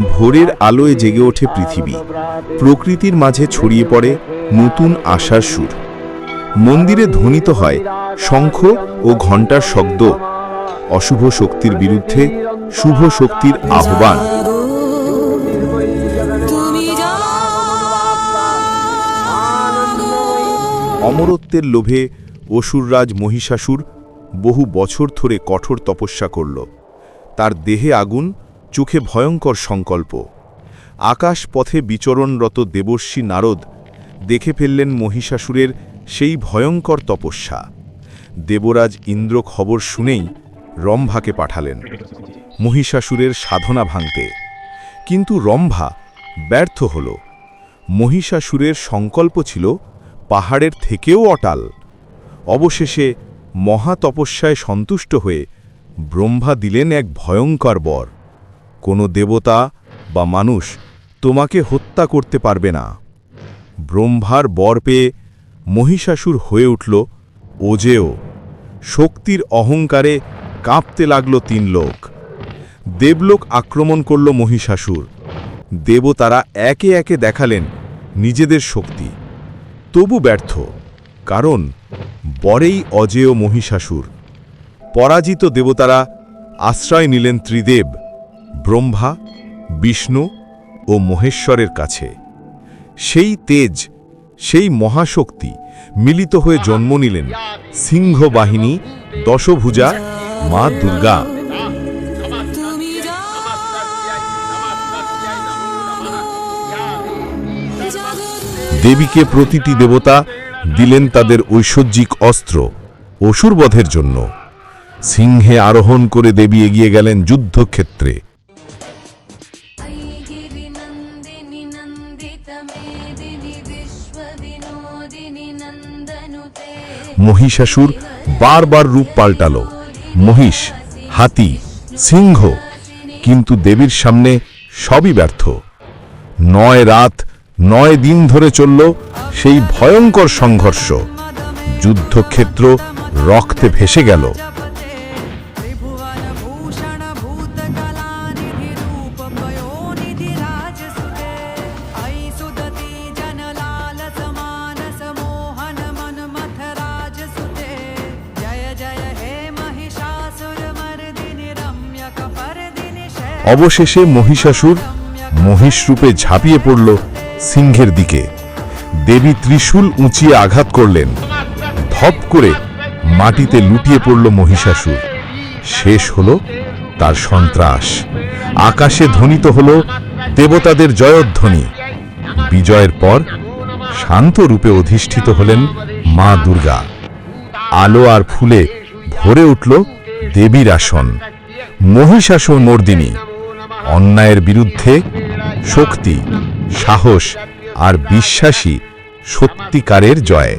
ভোরের আলোয় জেগে ওঠে পৃথিবী। প্রকৃতির মাঝে ছড়িয়ে পড়ে নতুন আশার সুর। মন্দিরে ধ্বনিত হয় শঙ্খ ও ঘণ্টার শব্দ। অশুভ শক্তির বিরুদ্ধে শুভ শক্তির আহ্বান। অমরত্বের লোভে অসুররাজ মহিষাসুর বহু বছর ধরে কঠোর তপস্যা করল। তার দেহে আগুন চোখে ভয়ঙ্কর সংকল্প। আকাশ পথে বিচরণরত দেবর্ষী নারদ দেখে ফেললেন মহিষাসুরের সেই ভয়ঙ্কর তপস্যা। দেবরাজ ইন্দ্র খবর শুনেই রম্ভাকে পাঠালেন, মহিষাসুরের সাধনা ভাঙতে। কিন্তু রম্ভা ব্যর্থ হল। মহিষাসুরের সংকল্প ছিল পাহাড়ের থেকেও অটাল। অবশেষে মহাতপস্যায় সন্তুষ্ট হয়ে ব্রহ্মা দিলেন এক ভয়ঙ্কর বর। কোনো দেবতা বা মানুষ তোমাকে হত্যা করতে পারবে না। ব্রহ্মার বর পেয়ে মহিষাসুর হয়ে উঠল ওজেও শক্তির অহংকারে কাঁপতে লাগল তিন লোক। দেবলোক আক্রমণ করল মহিষাসুর। দেবতারা একে একে দেখালেন নিজেদের শক্তি। তবু ব্যর্থ, কারণ বরেই অজেয় মহিষাসুর। পরাজিত দেবতারা আশ্রয় নিলেন ত্রিদেব। ব্রহ্মা বিষ্ণু ও মহেশ্বরের কাছে। সেই তেজ সেই মহাশক্তি মিলিত হয়ে জন্ম নিলেন সিংহ বাহিনী দশভুজা মা দুর্গা। দেবীকে প্রতিটি দেবতা দিলেন তাদের ঐশ্বর্যিক অস্ত্র অসুরবধের জন্য। সিংহে আরোহণ করে দেবী এগিয়ে গেলেন যুদ্ধক্ষেত্রে। মহিষাসুর বারবার রূপ পাল্টাল। মহিষ, হাতি, সিংহ, কিন্তু দেবীর সামনে সবই ব্যর্থ। নয় রাত, নয় দিন ধরে চলল সেই ভয়ঙ্কর সংঘর্ষ। যুদ্ধক্ষেত্র রক্তে ভেসে গেল। অবশেষে মহিষাসুর মহিষরূপে ঝাঁপিয়ে পড়ল সিংহের দিকে। দেবী ত্রিশূল উঁচিয়ে আঘাত করলেন। ধপ করে মাটিতে লুটিয়ে পড়ল মহিষাসুর। শেষ হল তার সন্ত্রাস। আকাশে ধ্বনিত হল দেবতাদের জয়ধ্বনি। বিজয়ের পর শান্ত রূপে অধিষ্ঠিত হলেন মা দুর্গা। আলো আর ফুলে ভরে উঠল দেবীর আসন। মহিষাসন মর্দিনী। অন্যায়ের বিরুদ্ধে শক্তি সাহস আর বিশ্বাসী সত্যিকারের জয়।